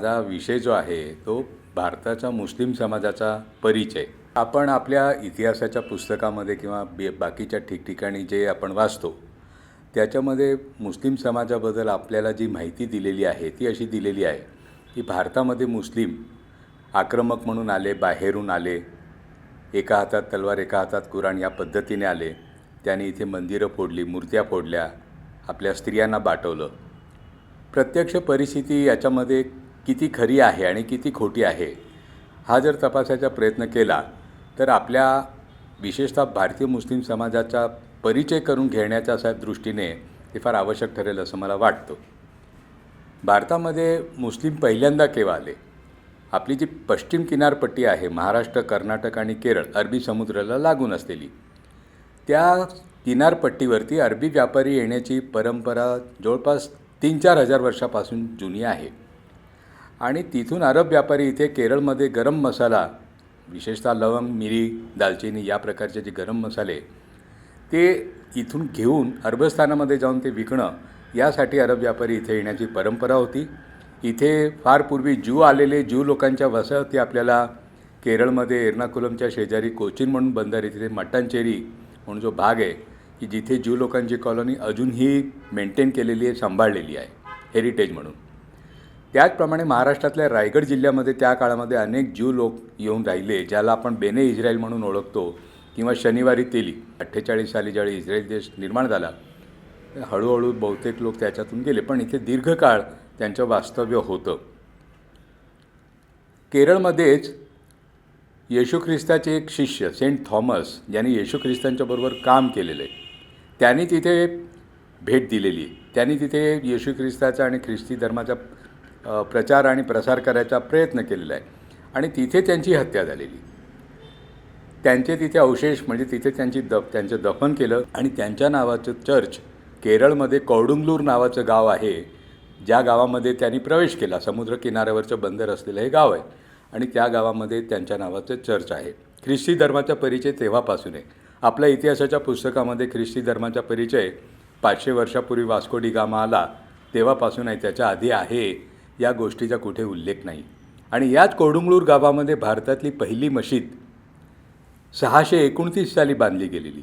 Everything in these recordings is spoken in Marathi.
माझा विषय जो आहे तो भारताच्या मुस्लिम समाजाचा परिचय. आपण आपल्या इतिहासाच्या पुस्तकामध्ये किंवा बे बाकीच्या ठिकठिकाणी जे आपण वाचतो त्याच्यामध्ये मुस्लिम समाजाबद्दल आपल्याला जी माहिती दिलेली आहे ती अशी दिलेली आहे की भारतामध्ये मुस्लिम आक्रमक म्हणून आले बाहेरून आले एका हातात तलवार एका हातात कुराण या पद्धतीने आले त्यांनी इथे मंदिरं फोडली मूर्त्या फोडल्या आपल्या स्त्रियांना बाटवलं. प्रत्यक्ष परिस्थिती याच्यामध्ये किती खरी आहे आणि किती खोटी आहे हा जर तपासायचा प्रयत्न केला तर आपल्या विशेषतः भारतीय मुस्लिम समाजाचा परिचय करून घेण्याच्या अशा दृष्टीने ते फार आवश्यक ठरेल असं मला वाटतं. भारतामध्ये मुस्लिम पहिल्यांदा केव्हा आले? आपली जी पश्चिम किनारपट्टी आहे महाराष्ट्र कर्नाटक आणि केरळ अरबी समुद्राला लागून असलेली त्या किनारपट्टीवरती अरबी व्यापारी येण्याची परंपरा जवळपास तीन चार हजार वर्षापासून जुनी आहे. आणि तिथून अरब व्यापारी इथे केरळमध्ये गरम मसाला विशेषतः लवंग मिरी दालचिनी या प्रकारचे जे गरम मसाले ते इथून घेऊन अरबस्थानामध्ये जाऊन ते विकणं यासाठी अरब व्यापारी इथे येण्याची परंपरा होती. इथे फार पूर्वी ज्यू आलेले ज्यू लोकांच्या वसाहती आपल्याला केरळमध्ये एर्नाकुलमच्या शेजारी कोचीन म्हणून बंदर आहे तिथे मट्टांचेरी म्हणून जो भाग आहे की जिथे ज्यू लोकांची कॉलनी अजूनही मेंटेन केलेली आहे सांभाळलेली आहे हेरिटेज म्हणून. त्याचप्रमाणे महाराष्ट्रातल्या रायगड जिल्ह्यामध्ये त्या काळामध्ये अनेक ज्यू लोक येऊन राहिले ज्याला आपण बेने इस्रायल म्हणून ओळखतो किंवा शनिवारी तेली. अठ्ठेचाळीस साली ज्यावेळी इस्रायल देश निर्माण झाला हळूहळू बहुतेक लोक त्याच्यातून गेले पण इथे दीर्घकाळ त्यांचं वास्तव्य होतं. केरळमध्येच येशू ख्रिस्ताचे एक शिष्य सेंट थॉमस ज्यांनी येशू ख्रिस्तांच्याबरोबर काम केलेलं आहे. त्यांनी तिथे भेट दिलेली त्यांनी तिथे येशू ख्रिस्ताचा आणि ख्रिस्ती धर्माचा प्रचार आणि प्रसार करायचा प्रयत्न केलेला आहे. आणि तिथे त्यांची हत्या झालेली. त्यांचे तिथे अवशेष म्हणजे तिथे त्यांची द त्यांचं दफन केलं. आणि त्यांच्या नावाचं चर्च केरळमध्ये कौडुंगलूर नावाचं गाव आहे. ज्या गावामध्ये त्यांनी प्रवेश केला समुद्र किनाऱ्यावरचं बंदर असलेलं हे गाव आहे. आणि त्या गावामध्ये त्यांच्या नावाचं चर्च आहे. ख्रिस्ती धर्माचा परिचय तेव्हापासून आहे. आपल्या इतिहासाच्या पुस्तकामध्ये ख्रिस्ती धर्माचा परिचय पाचशे वर्षापूर्वी वास्को डी गामा आला तेव्हापासून आहे त्याच्या आधी आहे. या गोष्टीचा कुठे उल्लेख नाही. आणि याच कोडुंगळूर गावामध्ये भारतातली पहिली मशीद सहाशे एकोणतीस साली बांधली गेलेली.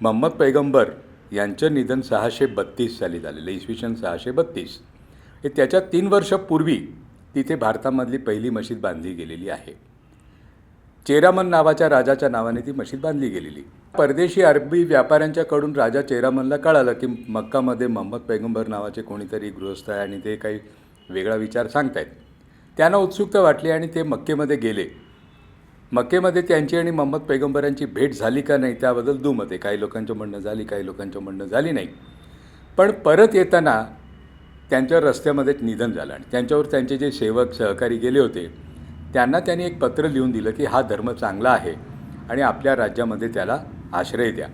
महम्मद पैगंबर यांचं निधन सहाशे बत्तीस साली झालेलं इसवी सन सहाशे बत्तीस. हे त्याच्या तीन वर्षापूर्वी तिथे भारतामधली पहिली मशीद बांधली गेलेली आहे. चेरामन नावाच्या राजाच्या नावाने ती मशीद बांधली गेलेली. परदेशी अरबी व्यापाऱ्यांच्याकडून राजा चेरामनला कळालं की मक्कामध्ये मोहम्मद पैगंबर नावाचे कोणीतरी गृहस्थ आहे आणि ते काही वेगळा विचार सांगतायत. त्यांना उत्सुकता वाटली आणि ते मक्केमध्ये गेले. मक्केमध्ये त्यांची आणि मोहम्मद पैगंबरांची भेट झाली का नाही त्याबद्दल दुमत आहे. काही लोकांचं म्हणणं झाली काही लोकांचं म्हणणं झाली नाही. पण परत येताना त्यांच्या रस्त्यामध्ये निधन झालं आणि त्यांच्यावर त्यांचे जे सेवक सहकारी गेले होते त्यांना त्यांनी एक पत्र लिहून दिलं की हा धर्म चांगला आहे आणि आपल्या राज्यामध्ये त्याला आश्रय द्या.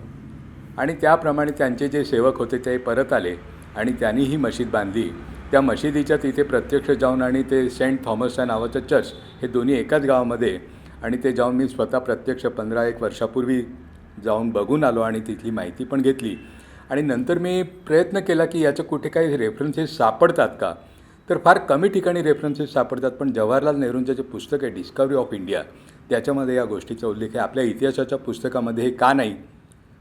आणि त्याप्रमाणे त्यांचे जे सेवक होते ते परत आले आणि त्यांनी ही मशीद बांधली त्या मशिदीच्या तिथे प्रत्यक्ष जाऊन आणि ते सेंट थॉमसच्या नावाचं चर्च हे दोन्ही एकाच गावामध्ये आणि ते जाऊन मी स्वतः प्रत्यक्ष पंधरा एक वर्षापूर्वी जाऊन बघून आलो आणि तिथली माहिती पण घेतली. आणि नंतर मी प्रयत्न केला की याचं कुठे काही रेफरन्सेस सापडतात का? तर फार कमी ठिकाणी रेफरन्सेस सापडतात पण जवाहरलाल नेहरूंचं जे पुस्तक आहे डिस्कवरी ऑफ इंडिया त्याच्यामध्ये या गोष्टीचा उल्लेख आहे. आपल्या इतिहासाच्या पुस्तकामध्ये हे का नाही?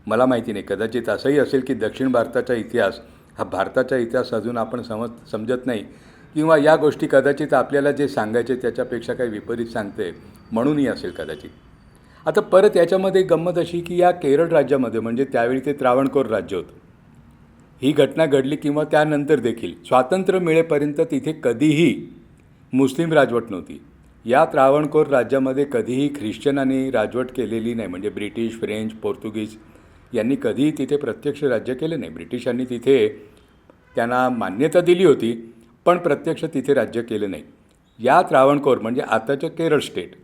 मला माहिती नाही. कदाचित असंही असेल की दक्षिण भारताचा इतिहास हा भारताचा इतिहास अजून आपण समज समजत नाही. किंवा या गोष्टी कदाचित आपल्याला जे सांगायचे त्याच्यापेक्षा काही विपरीत सांगते म्हणूनही असेल कदाचित. आता परत याच्यामध्ये गंमत अशी की या केरळ राज्यामध्ये म्हणजे त्यावेळी ते त्रावणकोर राज्य होतं. ही घटना घडली किंवा त्यानंतर देखील स्वातंत्र्य मिळेपर्यंत तिथे कधीही मुस्लिम राजवट नव्हती. या त्रावणकोर राज्यामध्ये कधीही ख्रिश्चनांनी राजवट केलेली नाही म्हणजे ब्रिटिश फ्रेंच पोर्तुगीज यांनी कधीही तिथे प्रत्यक्ष राज्य केले नाही. ब्रिटिशांनी तिथे त्यांना मान्यता दिली होती पण प्रत्यक्ष तिथे राज्य केलं नाही. या त्रावणकोर म्हणजे आताचं केरळ स्टेट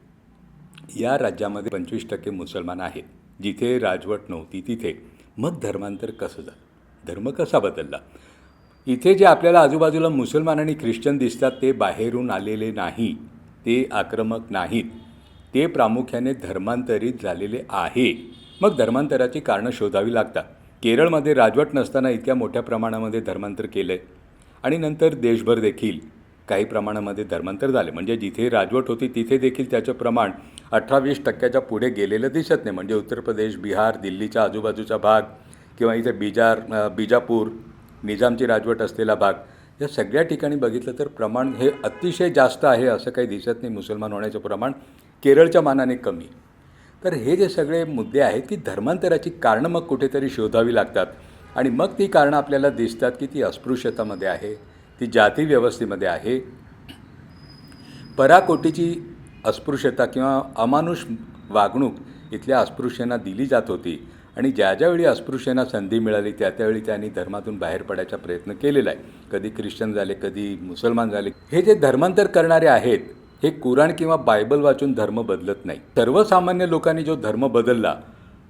या राज्यामध्ये पंचवीस टक्के मुसलमान आहेत. जिथे राजवट नव्हती तिथे मग धर्मांतर कसं झालं? धर्म कसा बदलला? इथे जे आपल्याला आजूबाजूला मुसलमान आणि ख्रिश्चन दिसतात ते बाहेरून आलेले नाही ते आक्रमक नाहीत. ते प्रामुख्याने धर्मांतरित झालेले आहे. मग धर्मांतराची कारणं शोधावी लागतात. केरळमध्ये राजवट नसताना इतक्या मोठ्या प्रमाणामध्ये धर्मांतर केलं आहे आणि नंतर देशभर देखील काही प्रमाणामध्ये धर्मांतर झाले. म्हणजे जिथे राजवट होती तिथे देखील त्याचं प्रमाण अठरा वीस टक्क्याच्या पुढे गेलेलं दिसत नाही. म्हणजे उत्तर प्रदेश बिहार दिल्लीच्या आजूबाजूचा भाग किंवा इथे बिजार बिजापूर निजामची राजवट असलेला भाग या सगळ्या ठिकाणी बघितलं तर प्रमाण हे अतिशय जास्त आहे असं काही दिसत नाही. मुसलमान होण्याचं प्रमाण केरळच्या मानाने कमी. तर हे जे सगळे मुद्दे आहेत की धर्मांतराची कारणं मग कुठेतरी शोधावी लागतात. आणि मग ती कारणं आपल्याला दिसतात की ती अस्पृश्यतामध्ये आहे ती जाती व्यवस्थेमध्ये आहे. पराकोटीची अस्पृश्यता किंवा अमानुष वागणूक इथल्या अस्पृश्यांना दिली जात होती आणि ज्या ज्यावेळी अस्पृश्यांना संधी मिळाली त्या त्यावेळी त्यांनी धर्मातून बाहेर पडायचा प्रयत्न केलेला आहे. कधी ख्रिश्चन झाले कधी मुसलमान झाले. हे जे धर्मांतर करणारे आहेत हे कुराण किंवा बायबल वाचून धर्म बदलत नाही. सर्वसामान्य लोकांनी जो धर्म बदलला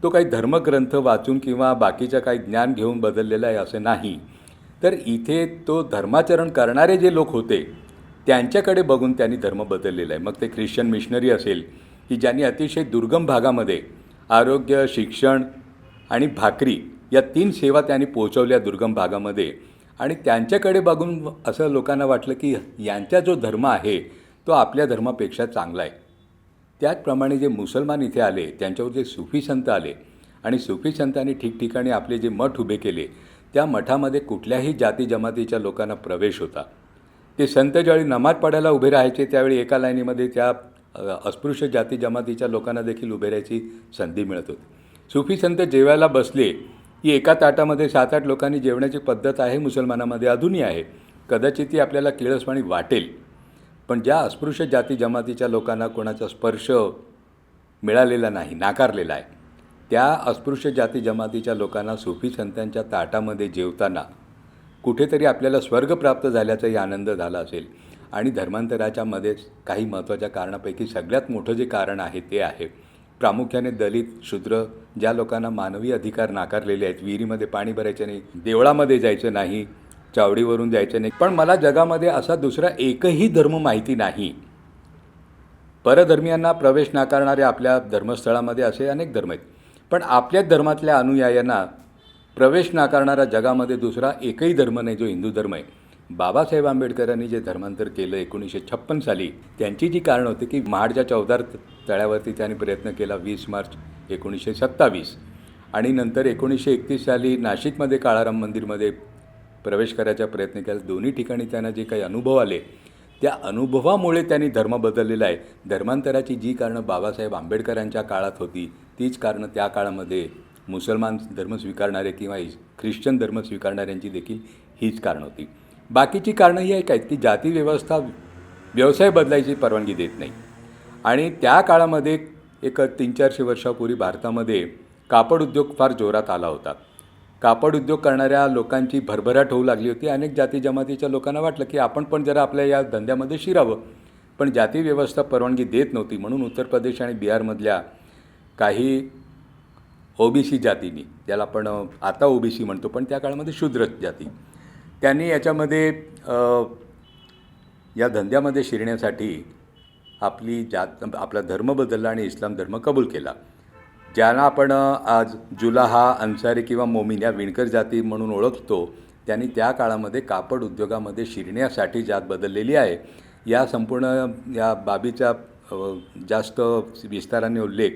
तो काही धर्मग्रंथ वाचून किंवा बाकीचं काही ज्ञान घेऊन बदललेला आहे असं नाही. तर इथे तो धर्माचरण करणारे जे लोक होते त्यांच्याकडे बघून त्यांनी धर्म बदललेला आहे. मग ते ख्रिश्चन मिशनरी असेल की ज्यांनी अतिशय दुर्गम भागामध्ये आरोग्य शिक्षण आणि भाकरी या तीन सेवा त्यांनी पोहोचवल्या दुर्गम भागामध्ये. आणि त्यांच्याकडे बघून असं लोकांना वाटलं की यांचा जो धर्म आहे तो आपल्या धर्मापेक्षा चांगला आहे. त्याचप्रमाणे जे मुसलमान इथे आले त्यांच्यावर जे सुफी संत आले आणि सुफी संतांनी ठिकठिकाणी आपले जे मठ उभे केले त्या मठामध्ये कुठल्याही जाती जमातीच्या लोकांना प्रवेश होता. ते संत ज्यावेळी नमाज पडायला उभे राहायचे त्यावेळी एका लाईनीमध्ये त्या अस्पृश्य जाती जमातीच्या लोकांना देखील उभे राहायची संधी मिळत होती. सुफी संत जेवायला बसले की एका ताटामध्ये सात आठ लोकांनी जेवण्याची पद्धत आहे मुसलमानामध्ये अजूनही आहे. कदाचित ती आपल्याला किळसवाणी वाटेल. पण ज्या अस्पृश्य जाती जमातीच्या लोकांना कोणाचा स्पर्श मिळालेला नाही नाकारलेला आहे त्या अस्पृश्य जाती जमातीच्या लोकांना सुफी संतांच्या ताटामध्ये जेवताना कुठेतरी आपल्याला स्वर्ग प्राप्त झाल्याचाही आनंद झाला असेल. आणि धर्मांतराच्यामध्ये काही महत्त्वाच्या कारणापैकी सगळ्यात मोठं जे कारण आहे ते आहे. प्रामुख्याने दलित शूद्र ज्या लोकांना मानवी अधिकार नाकारलेले आहेत विहिरीमध्ये पाणी भरायचं नाही देवळामध्ये जायचं नाही चावडीवरून द्यायचे नाही. पण मला जगामध्ये असा दुसरा एकही धर्म माहिती नाही. परधर्मियांना प्रवेश नाकारणारे आपल्या धर्मस्थळामध्ये असे अनेक धर्म आहेत. पण आपल्याच धर्मातल्या अनुयायांना प्रवेश नाकारणारा जगामध्ये दुसरा एकही धर्म नाही जो हिंदू धर्म आहे. बाबासाहेब आंबेडकरांनी जे धर्मांतर केलं एकोणीसशे छप्पन साली त्यांची जी कारणं होती की महाडच्या चौदार तळ्यावरती त्यांनी प्रयत्न केला वीस मार्च एकोणीसशे सत्तावीस. आणि नंतर एकोणीसशे एकतीस साली नाशिकमध्ये काळाराम मंदिरमध्ये प्रवेश करायचा प्रयत्न केला. दोन्ही ठिकाणी त्यांना जे काही अनुभव आले त्या अनुभवामुळे त्यांनी धर्म बदललेला आहे. धर्मांतराची जी कारणं बाबासाहेब आंबेडकरांच्या काळात होती तीच कारणं त्या काळामध्ये मुसलमान धर्म स्वीकारणारे किंवा ख्रिश्चन धर्म स्वीकारणाऱ्यांची देखील हीच कारणं होती. बाकीची कारणं ही आहेत की जाती व्यवस्था व्यवसाय बदलायची परवानगी देत नाही. आणि त्या काळामध्ये एक तीन चारशे वर्षापूर्वी भारतामध्ये कापड उद्योग फार जोरात आला होता. कापड उद्योग करणाऱ्या लोकांची भरभराट होऊ लागली होती. अनेक जाती जमातीच्या लोकांना वाटलं की आपण पण जरा आपल्या या धंद्यामध्ये शिरावं. पण जाती व्यवस्था परवानगी देत नव्हती. म्हणून उत्तर प्रदेश आणि बिहारमधल्या काही ओबीसी जातींनी ज्याला आपण आता ओबीसी म्हणतो पण त्या काळामध्ये शूद्र जाती त्यांनी याच्यामध्ये या धंद्यामध्ये शिरण्यासाठी आपली जात आपला धर्म बदलला आणि इस्लाम धर्म कबूल केला. ज्यांना आपण आज जुला हा अन्सारी किंवा मोमीन या विणकर जाती म्हणून ओळखतो त्यांनी त्या काळामध्ये कापड उद्योगामध्ये शिरण्यासाठी जात बदललेली आहे. या संपूर्ण या बाबीचा जास्त विस्ताराने उल्लेख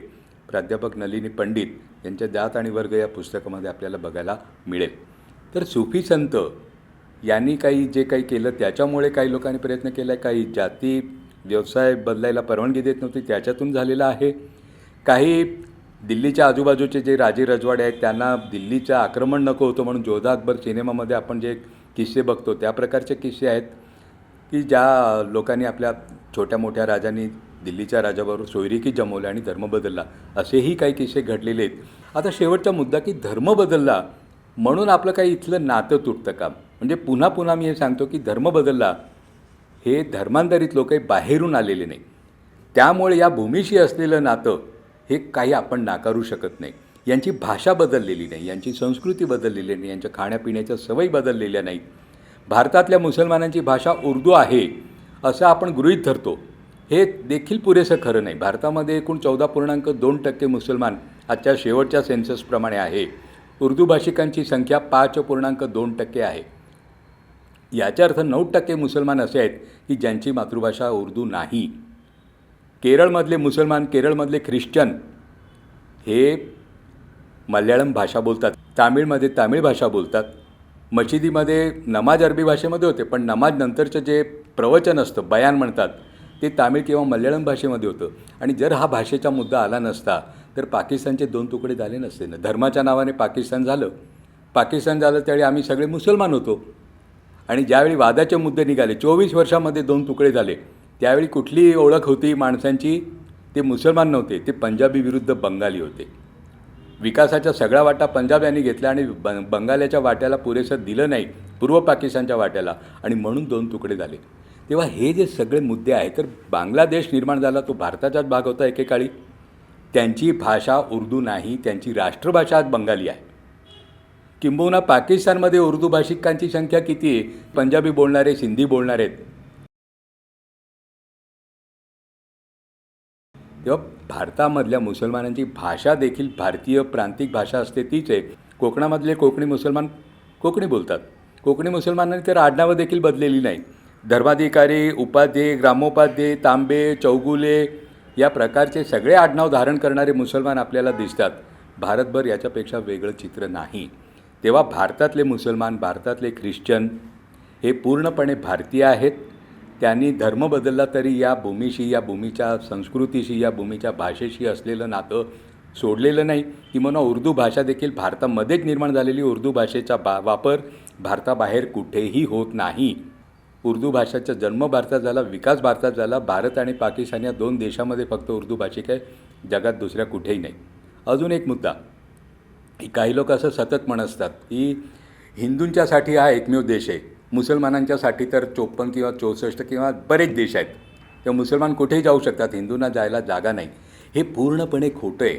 प्राध्यापक नलिनी पंडित यांच्या जात आणि वर्ग या पुस्तकामध्ये आपल्याला बघायला मिळेल. तर सुफी संत यांनी काही जे काही केलं त्याच्यामुळे काही लोकांनी प्रयत्न केला आहे काही जाती व्यवसाय बदलायला परवानगी देत नव्हती त्याच्यातून झालेलं आहे. काही दिल्लीच्या आजूबाजूचे जे राजे रजवाडे आहेत त्यांना दिल्लीचं आक्रमण नको होतं म्हणून जोधा अकबर सिनेमामध्ये आपण जे किस्से बघतो त्या प्रकारचे किस्से आहेत की ज्या लोकांनी आपल्या छोट्या मोठ्या राजांनी दिल्लीच्या राजाबरोबर सोयरीकी जमवल्या आणि धर्म बदलला असेही काही किस्से घडलेले आहेत. आता शेवटचा मुद्दा की धर्म बदलला म्हणून आपलं काही इथलं नातं तुटतं का? म्हणजे पुन्हा पुन्हा मी हे सांगतो की धर्म बदलला हे धर्मांतरित लोक बाहेरून आलेले नाही. त्यामुळे या भूमीशी असलेलं नातं हे काही आपण नाकारू शकत नाही. यांची भाषा बदललेली नाही यांची संस्कृती बदललेली नाही यांच्या खाण्यापिण्याच्या सवयी बदललेल्या नाहीत. भारतातल्या मुसलमानांची भाषा उर्दू आहे असं आपण गृहीत धरतो. हे देखील पुरेसं खरं नाही. भारतामध्ये एकूण चौदा पूर्णांक दोन टक्के मुसलमान आजच्या शेवटच्या सेन्ससप्रमाणे आहे. उर्दू भाषिकांची संख्या पाच पूर्णांक दोन टक्के आहे. याचा अर्थ नऊ टक्के मुसलमान असे आहेत की ज्यांची मातृभाषा उर्दू नाही. केरळमधले मुसलमान केरळमधले ख्रिश्चन हे मल्याळम भाषा बोलतात. तामिळमध्ये तामिळ भाषा बोलतात. मशिदीमध्ये नमाज अरबी भाषेमध्ये होते पण नमाज नंतरचं जे प्रवचन असतं बयान म्हणतात ते तामिळ किंवा मल्याळम भाषेमध्ये होतं. आणि जर हा भाषेचा मुद्दा आला नसता तर पाकिस्तानचे दोन तुकडे झाले नसते. ना धर्माच्या नावाने पाकिस्तान झालं. पाकिस्तान झालं त्यावेळी आम्ही सगळे मुसलमान होतो. आणि ज्यावेळी वादाचे मुद्दे निघाले चोवीस वर्षामध्ये दोन तुकडे झाले. त्यावेळी कुठली ओळख होती माणसांची? ते मुसलमान नव्हते ते पंजाबी विरुद्ध बंगाली होते. विकासाच्या सगळा वाटा पंजाब यांनी घेतला आणि ब बंगाल्याच्या वाट्याला पुरेसं दिलं नाही पूर्व पाकिस्तानच्या वाट्याला आणि म्हणून दोन तुकडे झाले. तेव्हा हे जे सगळे मुद्दे आहेत तर बांगलादेश निर्माण झाला तो भारताचाच भाग होता एकेकाळी. त्यांची भाषा उर्दू नाही त्यांची राष्ट्रभाषा आज बंगाली आहे. किंबहुना पाकिस्तानमध्ये उर्दू भाषिकांची संख्या किती आहे? पंजाबी बोलणारे सिंधी बोलणारे तेव्हा भारतामधल्या मुसलमानांची भाषा देखील भारतीय प्रांतिक भाषा असते तीच आहे कोकणामधले कोकणी मुसलमान कोकणी बोलतात. कोकणी मुसलमानांनी तर आडनावं देखील बदलेली नाही. धर्माधिकारी उपाध्ये ग्रामोपाध्ये तांबे चौगुले या प्रकारचे सगळे आडनाव धारण करणारे मुसलमान आपल्याला दिसतात. भारतभर याच्यापेक्षा वेगळं चित्र नाही. तेव्हा भारतातले मुसलमान भारतातले ख्रिश्चन हे पूर्णपणे भारतीय आहेत. त्यांनी धर्म बदलला तरी या भूमीशी या भूमीच्या संस्कृतीशी या भूमीच्या भाषेशी असलेलं नातं सोडलेलं नाही. किंवा उर्दू भाषा देखील भारतामध्येच निर्माण झालेली. उर्दू भाषेचा बा वापर भारताबाहेर कुठेही होत नाही. उर्दू भाषेचा जन्म भारतात झाला विकास भारतात झाला. भारत आणि पाकिस्तान या दोन देशामध्ये फक्त उर्दू भाषिक आहे जगात दुसऱ्या कुठेही नाही. अजून एक मुद्दा. काही लोक असं सतत म्हणत असतात की हिंदूंच्यासाठी हा एकमेव देश आहे. मुसलमानांच्यासाठी तर चोपन्न किंवा चौसष्ट किंवा बरेच देश आहेत. तेव्हा मुसलमान कुठेही जाऊ शकतात हिंदूंना जायला जागा नाही. हे पूर्णपणे खोटं आहे.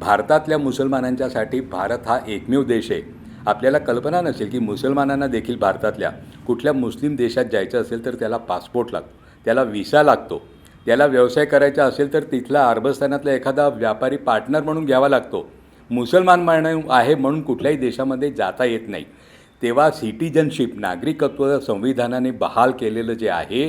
भारतातल्या मुसलमानांच्यासाठी भारत हा एकमेव देश आहे. आपल्याला कल्पना नसेल की मुसलमानांना देखील भारतातल्या कुठल्या मुस्लिम देशात जायचं असेल तर त्याला पासपोर्ट लागतो त्याला विसा लागतो त्याला व्यवसाय करायचा असेल तर तिथला अरबस्थानातला एखादा व्यापारी पार्टनर म्हणून घ्यावा लागतो. मुसलमान म्हणून आहे म्हणून कुठल्याही देशामध्ये जाता येत नाही. तेव्हा सिटीजनशिप नागरिकत्व संविधानाने बहाल केलेलं जे आहे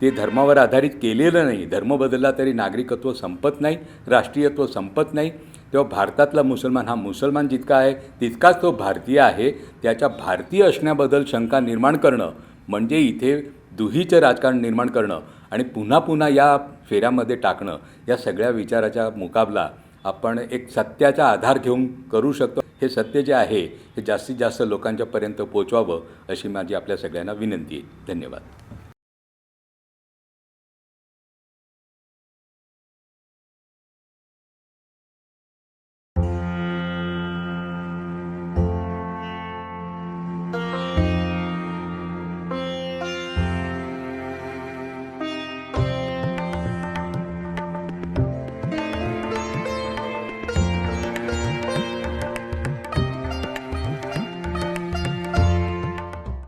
ते धर्मावर आधारित केलेलं नाही. धर्म बदलला तरी नागरिकत्व संपत नाही राष्ट्रीयत्व संपत नाही. तेव्हा भारतातला मुसलमान हा मुसलमान जितका आहे तितकाच तो भारतीय आहे. त्याच्या भारतीय असण्याबद्दल शंका निर्माण करणं म्हणजे इथे दुहीचं राजकारण निर्माण करणं आणि पुन्हा पुन्हा या फेऱ्यामध्ये टाकणं या सगळ्या विचाराचा मुकाबला आपण एक सत्याचा आधार घेऊन करू शकतो. हे सत्य जे आहे हे जास्तीत जास्त लोकांच्यापर्यंत पोचवावं अशी माझी आपल्या सगळ्यांना विनंती आहे. धन्यवाद.